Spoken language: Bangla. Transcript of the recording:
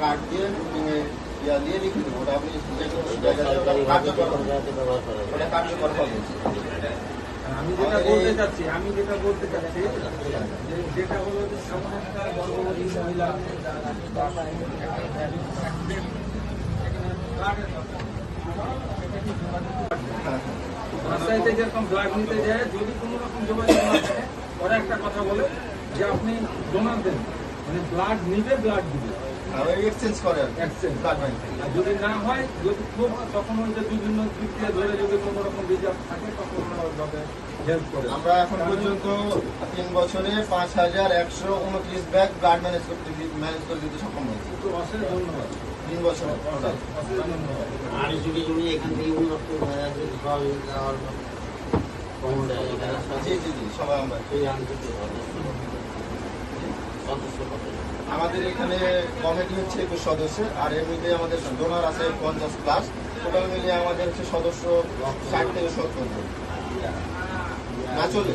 কার্ড দিয়ে বুকিংয়ে ইয়া দিয়ে লিখে দেবো? ওটা আপনি ওটা কার্যকর হবে। আমি যেটা বলতে চাচ্ছি আমি যেটা বলতে চাচ্ছি যে যেটা হলো যে এমন গর্ভবতী মহিলা রাস্তায় যেরকম ব্লাড নিতে যায় যদি কোনো রকম যোগাযোগ না থাকে ওরা একটা কথা বলে যে আপনি ডোনার দেন। মানে ব্লাড নিবে ব্লাড দিবে। এক্সচেঞ্জ করে। ব্লাড আর যদি না হয় যদি খুব তখন ওই যে বিভিন্ন দিক দিয়ে ধরে যদি কোনো রকম রিজার্ভ থাকে তখন ওরা হেল্প করে আমরা এখন পর্যন্ত তিন বছরে পাঁচ হাজার একশো উনত্রিশ ব্যাগ ব্লাড ম্যানেজ করতে ম্যানেজ করে দিতে সক্ষম হয়েছি কিন্তু অশেষ ধন্যবাদ তিন বছর আর যদি উনি এখান থেকে উন্নত জি জি জি সবাই আমরা আমাদের এখানে কমিটি হচ্ছে একুশ সদস্য, আর এমনিতে আমাদের ডোনার আছে পঞ্চাশ প্লাস টোটাল মিলিয়ে আমাদের হচ্ছে সদস্য ষাট থেকে সত্তর না চলে?